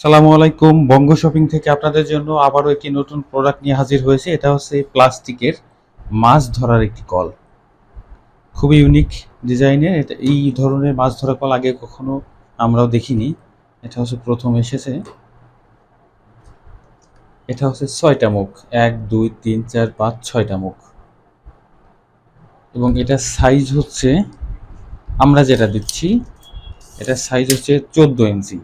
সালামু আলাইকুম। বঙ্গ শপিং থেকে আপনাদের জন্য আবারও একটি নতুন প্রোডাক্ট নিয়ে হাজির হয়েছে। এটা হচ্ছে প্লাস্টিকের মাছ ধরার একটি কল। খুবই ইউনিক ডিজাইনের। এটা এই ধরনের মাছ ধরা কল আগে কখনো আমরাও দেখিনি। এটা হচ্ছে প্রথম এসেছে। এটা হচ্ছে ছয়টা মুখ। এক, দুই, তিন, চার, পাঁচ, ছয়টা মুখ। এবং এটা সাইজ হচ্ছে আমরা যেটা দিচ্ছি এটার সাইজ হচ্ছে চোদ্দ ইঞ্চি।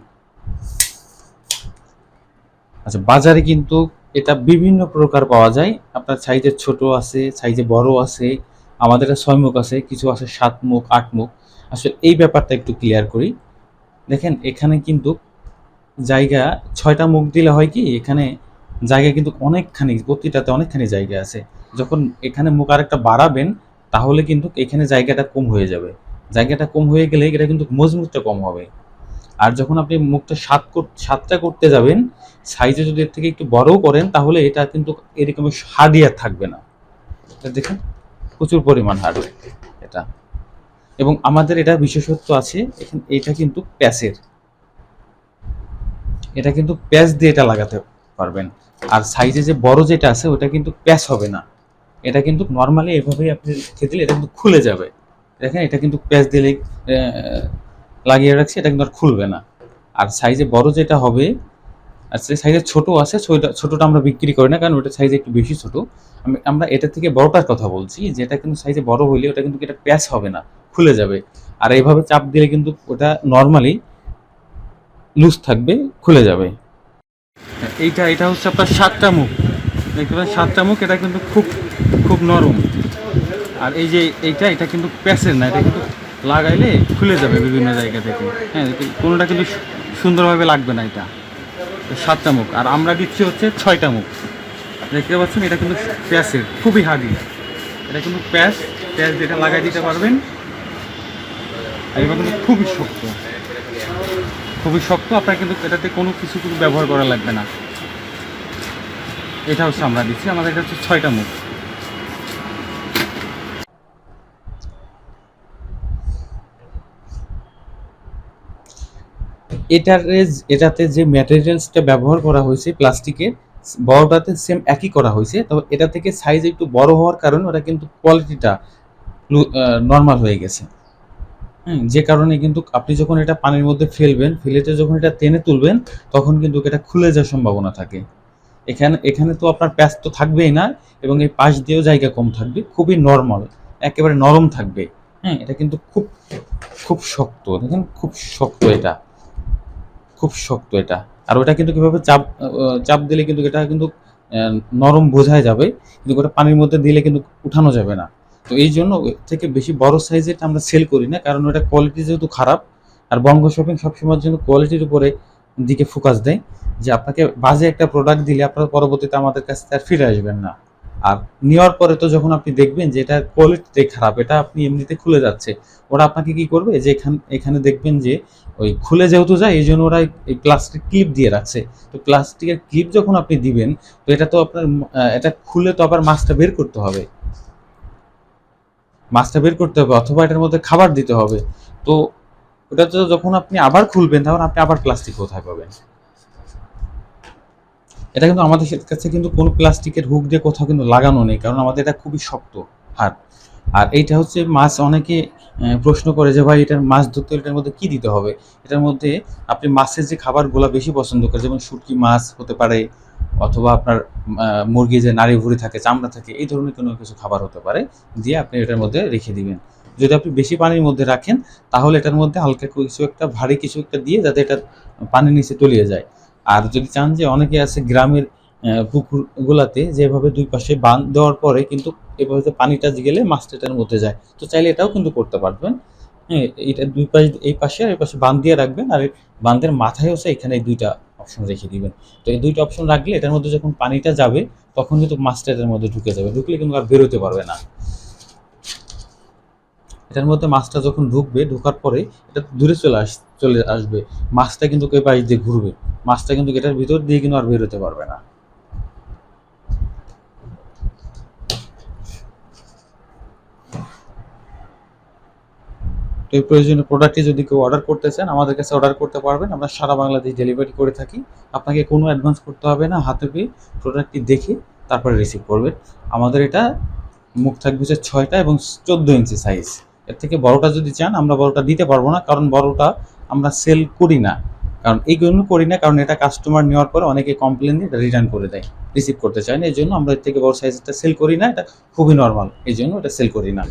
আচ্ছা বাজারে কিন্তু এটা বিভিন্ন প্রকার পাওয়া যায়। আপনার সাইজের ছোট আছে সাইজে বড় আছে, আমাদের ছয় মুখ আছে, কিছু আছে সাত মুখ, আট মুখ। আসলে এই ব্যাপারটা একটু ক্লিয়ার করি। দেখেন, এখানে কিন্তু জায়গা, ছয়টা মুখ দিলে হয় কি, এখানে জায়গা কিন্তু অনেকখানি, প্রতিটাতে অনেকখানি জায়গা আছে। যখন এখানে মুখ আরেকটা বাড়াবেন, তাহলে কিন্তু এখানে জায়গাটা কম হয়ে যাবে। জায়গাটা কম হয়ে গেলে এটা কিন্তু মজবুতটা কম হবে। আর যখন আপনি মুখটা সাত সাতটা করতে যাবেন সাইজে যদি এর থেকে একটু বড়ও করেন, তাহলে এটা কিন্তু এরকম আর থাকবে না। দেখেন, প্রচুর পরিমাণ হার্ড এটা। এবং আমাদের এটা বিশেষত্ব আছে, এখানে এটা কিন্তু প্যাচের। এটা কিন্তু প্যাচ দিয়ে এটা লাগাতে পারবেন। আর সাইজে যে বড় যেটা আছে, ওটা কিন্তু প্যাচ হবে না। এটা কিন্তু নর্মালি এভাবেই আপনি রেখে দিলে এটা কিন্তু খুলে যাবে। দেখেন, এটা কিন্তু প্যাচ দিলে লাগিয়ে রাখছি, এটা কিন্তু আর খুলবে না। আর সাইজে বড় যেটা হবে, আর সেই সাইজে ছোটো আছে ছোটটা আমরা বিক্রি করি না, কারণ ওটা সাইজে একটু বেশি ছোটো। আমি আমরা এটা থেকে বড়টার কথা বলছি, যেটা কিন্তু সাইজে বড় হইলে ওটা কিন্তু এটা প্যাচ হবে না, খুলে যাবে। আর এইভাবে চাপ দিলে কিন্তু ওটা নর্মালি লুজ থাকবে, খুলে যাবে। এইটা এটা হচ্ছে আপনার সাতটা মুখ। দেখতে পাচ্ছেন, সাতটা মুখ, এটা কিন্তু খুব খুব নরম। আর এই যে এইটা, এটা কিন্তু প্যাচের না, এটা কিন্তু লাগাইলে খুলে যাবে বিভিন্ন জায়গা থেকে। হ্যাঁ কোনোটা কিন্তু সুন্দরভাবে লাগবে না এটা। সাতটা মুখ, আর আমরা দিচ্ছি হচ্ছে ছয়টা মুখ। দেখতে পাচ্ছেন, এটা কিন্তু প্যাসের খুবই হার্ডি। এটা কিন্তু প্যাস প্যাস যেটা লাগাই দিতে পারবেন। আর এবার কিন্তু খুবই শক্ত। খুবই শক্ত, আপনার কিন্তু এটাতে কোনো কিছু কিন্তু ব্যবহার করা লাগবে না। এটা হচ্ছে আমরা দিচ্ছি, আমাদের এটা হচ্ছে ছয়টা মুখ। এটার এটাতে যে ম্যাটেরিয়ালসটা ব্যবহার করা হয়েছে প্লাস্টিকের, বড়টাতে সেম একই করা হয়েছে। তবে এটা থেকে সাইজ একটু বড় হওয়ার কারণে ওটা কিন্তু কোয়ালিটিটা নর্মাল হয়ে গেছে। যে কারণে কিন্তু আপনি যখন এটা পানির মধ্যে ফেলবেন ফেলেতে যখন এটা টেনে তুলবেন, তখন কিন্তু এটা খুলে যাওয়ার সম্ভাবনা থাকে। এখানে এখানে তো আপনার প্যাচ তো থাকবেই না এবং এই পাশ দিয়েও জায়গা কম থাকবে, খুবই নর্মাল একেবারে নরম থাকবে। হ্যাঁ এটা কিন্তু খুব খুব শক্ত, দেখেন, খুব শক্ত এটা। খুব শক্ত এটা। আর ওটা কিন্তু কীভাবে চাপ চাপ দিলে কিন্তু এটা কিন্তু নরম বোঝাই যাবে, কিন্তু ওটা পানির মধ্যে দিলে কিন্তু উঠানো যাবে না। তো এই জন্য থেকে বেশি বড় সাইজের আমরা সেল করি না, কারণ ওটা কোয়ালিটি যেহেতু খারাপ, আর বঙ্গ শপিং সবসময়ের জন্য কোয়ালিটির উপরে দিকে ফোকাস দেয়, যে আপনাকে বাজে একটা প্রোডাক্ট দিলে আপনারা পরবর্তীতে আমাদের কাছে আর ফিরে আসবেন না। আর নেওয়ার পরে তো যখন আপনি দেখবেন যে এটা কোয়ালিটিটাই খারাপ, এটা আপনি এমনিতে খুলে যাচ্ছে, ওরা আপনাকে কি করবে? যে এখানে এখানে দেখবেন যে ওই খুলে যেহেতু যায়, এই জন্য ওরা এই প্লাস্টিক ক্লিপ দিয়ে রাখছে। তো প্লাস্টিকের ক্লিপ যখন আপনি দিবেন, তো এটা তো আপনার এটা খুলে তো আবার মাছটা বের করতে হবে। মাছটা বের করতে হবে, অথবা এটার মধ্যে খাবার দিতে হবে। তো ওটা তো যখন আপনি আবার খুলবেন, তখন আপনি আবার প্লাস্টিক কোথায় পাবেন? এটা কিন্তু আমাদের কাছে কিন্তু কোনো প্লাস্টিকের হুক দিয়ে কোথাও কিন্তু লাগানো নেই, কারণ আমাদের এটা খুবই শক্ত হাত। আর এইটা হচ্ছে মাছ অনেকে প্রশ্ন করে যে ভাই এটার মাছ ধরতে এটার মধ্যে কি দিতে হবে? এটার মধ্যে আপনি মাছের যে খাবারগুলো বেশি পছন্দ করে যেমন শুটকি মাছ হতে পারে, অথবা আপনার মুরগি যে নাড়ি ভুড়ি থাকে, চামড়া থাকে, এই ধরনের কোনো কিছু খাবার হতে পারে, দিয়ে আপনি এটার মধ্যে রেখে দিবেন। যদি আপনি বেশি পানির মধ্যে রাখেন, তাহলে এটার মধ্যে হালকা কিছু একটা, ভারী কিছু একটা দিয়ে যাতে এটা পানির নিচে তলিয়ে যায়। আর যদি চান যে অনেকে আছে গ্রামের আহ, পুকুরগুলাতে যেভাবে দুই পাশে বাঁধ দেওয়ার পরে কিন্তু এভাবে পানিটা গেলে মাছটা এটার মধ্যে যায়। তো চাইলে এটাও কিন্তু করতে পারবেন। হ্যাঁ এটা দুই পাশে এই পাশে আর এই পাশে বাঁধ দিয়ে রাখবেন আর বাঁধের মাথায় হচ্ছে এখানে দুইটা অপশন রেখে দিবেন। তো এই দুইটা অপশন রাখলে এটার মধ্যে যখন পানিটা যাবে তখন কিন্তু মাছটা এটার মধ্যে ঢুকে যাবে। ঢুকলে কিন্তু আর বেরোতে পারবে না। এটার মধ্যে মাছটা যখন ঢুকবে ঢোকার পরে এটা দূরে চলে আস চলে আসবে। মাছটা কিন্তু এই পাশ দিয়ে ঘুরবে। মাছটা কিন্তু এটার ভিতর দিয়ে কিন্তু আর বেরোতে পারবে না। তো এই প্রয়োজনীয় প্রোডাক্টটি যদি কেউ অর্ডার করতে চান, আমাদের কাছে অর্ডার করতে পারবেন। আমরা সারা বাংলাদেশ ডেলিভারি করে থাকি। আপনাকে কোনো অ্যাডভান্স করতে হবে না, হাতে পেয়ে প্রোডাক্টটি দেখে তারপরে রিসিভ করবেন। আমাদের এটা মুখ থাকবে হচ্ছে ছয়টা এবং চোদ্দ ইঞ্চি সাইজ এর থেকে বড়টা যদি চান, আমরা বড়টা দিতে পারব না, কারণ বড়টা আমরা সেল করি না। কারণ এইগুলো করি না, কারণ এটা কাস্টমার নেওয়ার পরে অনেকে কমপ্লেন দিয়ে রিটার্ন করে দেয় রিসিভ করতে চায় না, এই জন্য আমরা এর থেকে বড় সাইজটা সেল করি না, এটা খুবই নর্মাল এই জন্য এটা সেল করি না।